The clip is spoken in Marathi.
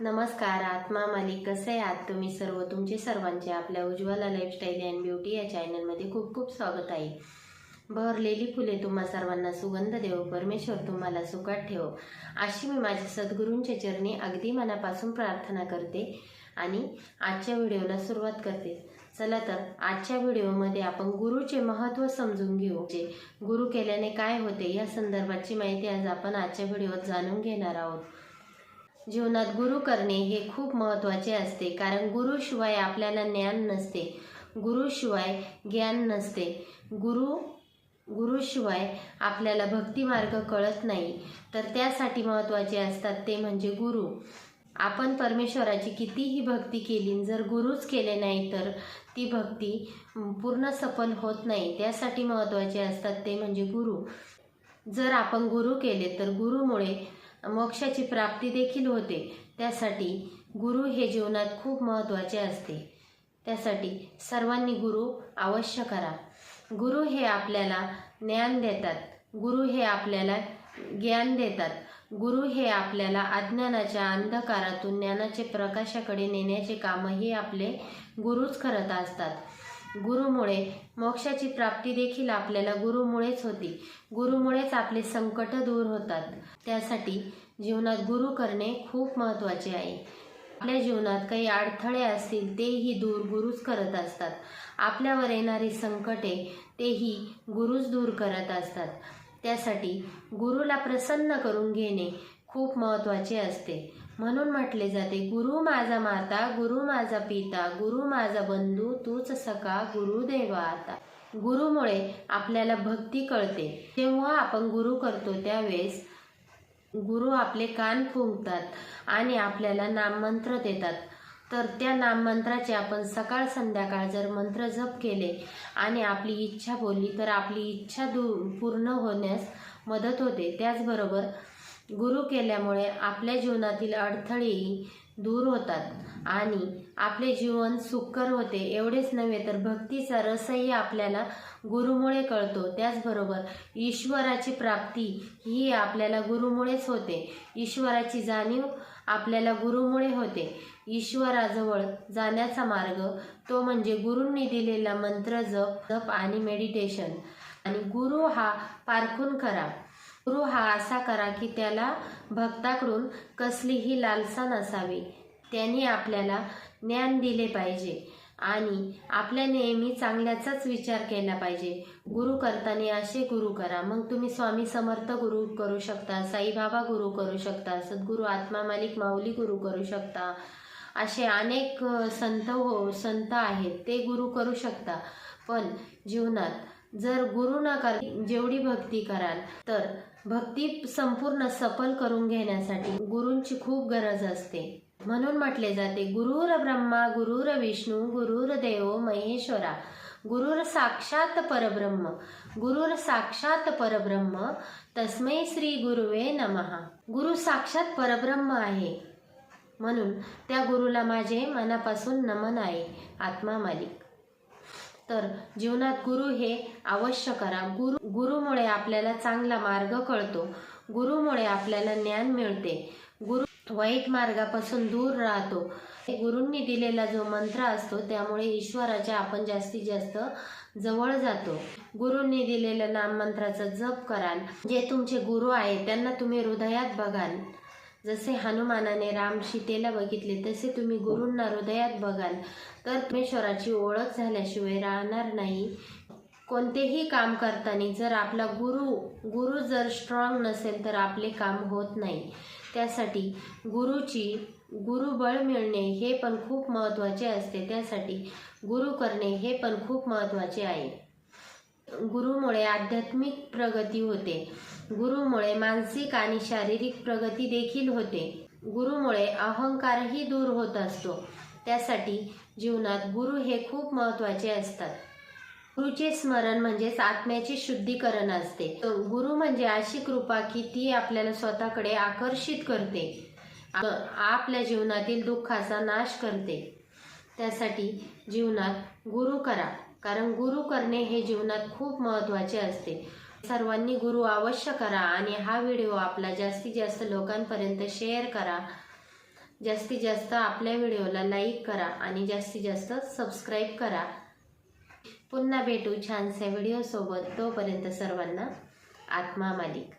नमस्कार आत्मा मालिक कसे आहात तुम्ही सर्व? तुमचे सर्वांचे आपल्या उज्ज्वला लाईफस्टाईल अँड ब्युटी या चॅनलमध्ये खूप खूप स्वागत आहे. बहरलेली फुले तुम्हा सर्वांना सुगंध देव परमेश्वर तुम्हाला सुखात ठेव. अशी मी माझ्या सद्गुरूंच्या चरणी अगदी मनापासून प्रार्थना करते आणि आजच्या व्हिडिओला सुरुवात करते. चला तर आजच्या व्हिडिओमध्ये आपण गुरुचे महत्त्व समजून घेऊ. जे गुरु केल्याने काय होते या संदर्भाची माहिती आज आपण आजच्या व्हिडिओत जाणून घेणार आहोत. जीवनात गुरु करणे हे खूप महत्त्वाचे असते कारण गुरुशिवाय आपल्याला ज्ञान नसते. गुरुशिवाय ज्ञान नसते. गुरु गुरुशिवाय आपल्याला भक्तिमार्ग कळत नाही. तर त्यासाठी महत्त्वाचे असतात ते म्हणजे गुरु. आपण परमेश्वराची कितीही भक्ती केली जर गुरुच केले नाही तर ती भक्ती पूर्ण सफल होत नाही. त्यासाठी महत्त्वाचे असतात ते म्हणजे गुरु. जर आपण गुरु केले तर गुरुमुळे मोक्षाची प्राप्ती देखील होते. त्यासाठी गुरु हे जीवनात खूप महत्त्वाचे असते. त्यासाठी सर्वांनी गुरु अवश्य करा. गुरु हे आपल्याला ज्ञान देतात. गुरु हे आपल्याला ज्ञान देतात. गुरु हे आपल्याला अज्ञानाच्या अंधकारातून ज्ञानाचे प्रकाशाकडे नेण्याचे कामही आपले गुरुच करत असतात. गुरुमुळे मोक्षाची प्राप्ती देखील आपल्याला गुरुमुळेच होती. गुरुमुळेच आपले संकट दूर होतात. त्यासाठी जीवनात गुरु करणे खूप महत्त्वाचे आहे. आपल्या जीवनात काही अडथळे असतील तेही दूर गुरुच करत असतात. आपल्यावर येणारी संकटे तेही गुरुच दूर करत असतात. त्यासाठी गुरुला प्रसन्न करून घेणे खूप महत्त्वाचे असते. म्हणून म्हटले जाते गुरु माझा माता गुरु माझा पिता गुरु माझा बंधू तूच सखा गुरुदेवा आता. गुरुमुळे आपल्याला भक्ती कळते. तेव्हा आपण गुरु करतो त्यावेळेस गुरु आपले कान फुंकतात आणि आपल्याला नाममंत्र देतात. तर त्या नाममंत्राचे आपण सकाळ संध्याकाळ जर मंत्र जप केले आणि आपली इच्छा बोलली तर आपली इच्छा दू पूर्ण होण्यास मदत होते. त्याचबरोबर गुरु केल्यामुळे आपल्या जीवनातील अडथळेही दूर होतात आणि आपले जीवन सुकर होते. एवढेच नव्हे तर भक्तीचा रसही आपल्याला गुरुमुळे कळतो. त्याचबरोबर ईश्वराची प्राप्ती ही आपल्याला गुरुमुळेच होते. ईश्वराची जाणीव आपल्याला गुरुमुळे होते. ईश्वराजवळ जाण्याचा मार्ग तो म्हणजे गुरूंनी दिलेला मंत्र जप जप आणि मेडिटेशन आणि गुरु हा पारखून करा गुरु हा असा करा की त्याला भक्ताकडून कसलीही लालसा नसावी. त्यांनी आपल्याला ज्ञान दिले पाहिजे आणि आपल्या नेहमी चांगल्याचाच विचार केला पाहिजे. गुरु करताना असे गुरु करा. मग तुम्ही स्वामी समर्थ गुरु करू शकता साईबाबा गुरु करू शकता सद्गुरू आत्मा मालिक माऊली गुरु करू शकता. असे अनेक संत हो संत आहेत ते गुरु करू शकता. पण जीवनात जर गुरु न जेवढी भक्ती कराल तर भक्ती संपूर्ण सफल करून घेण्यासाठी गुरूंची खूप गरज असते. म्हणून म्हटले जाते गुरुर ब्रह्मा गुरुर विष्णू गुरुर देव महेश्वरा. गुरुर साक्षात परब्रह्म गुरुर साक्षात परब्रह्म तस्मै श्री गुरुवे नमहा गुरु साक्षात परब्रह्म आहे. म्हणून त्या गुरुला माझे मनापासून नमन आहे आत्मा मालिक. तर जीवनात गुरु हे अवश्य करा. गुरु गुरुमुळे आपल्याला चांगला मार्ग कळतो. गुरुमुळे आपल्याला ज्ञान मिळते. गुरु वाईट मार्गापासून दूर राहतो. गुरूंनी दिलेला जो मंत्र असतो त्यामुळे ईश्वराच्या आपण जास्तीत जास्त जवळ जातो. गुरूंनी दिलेल्या नाममंत्राचा जप कराल जे तुमचे गुरु आहे त्यांना तुम्ही हृदयात बघाल. जसे हनुमानाने राम सीतेला बघितले तसे तुम्ही गुरूंना हृदयात बघाल. तर परमेश्वराची ओळख झाल्याशिवाय राहणार नाही. कोणतेही काम करताना जर आपला गुरु गुरु जर स्ट्रॉंग नसेल तर आपले काम होत नाही. त्यासाठी गुरुची गुरुबळ मिळणे हे पण खूप महत्त्वाचे असते. त्यासाठी गुरु करणे हे पण खूप महत्त्वाचे आहे. गुरुमुळे आध्यात्मिक प्रगती होते. गुरुमुळे मानसिक आणि शारीरिक प्रगती देखील होते. गुरुमुळे अहंकारही दूर होत असतो. त्यासाठी जीवनात गुरु हे खूप महत्त्वाचे असतात. गुरुचे स्मरण म्हणजेच आत्म्याचे शुद्धीकरण असते. गुरु म्हणजे अशी कृपा की ती आपल्याला स्वतःकडे आकर्षित करते. आपल्या जीवनातील दुःखाचा नाश करते. त्यासाठी जीवनात गुरु करा. कारण गुरु करणे हे जीवनात खूप महत्त्वाचे असते. सर्वांनी गुरु अवश्य करा आणि हा व्हिडिओ आपला जास्तीत जास्त लोकांपर्यंत शेअर करा. जास्तीत जास्त आपल्या व्हिडिओला लाईक करा आणि जास्तीत जास्त सबस्क्राईब करा. पुन्हा भेटू छानशा व्हिडिओसोबत. तोपर्यंत सर्वांना आत्मा मालिक.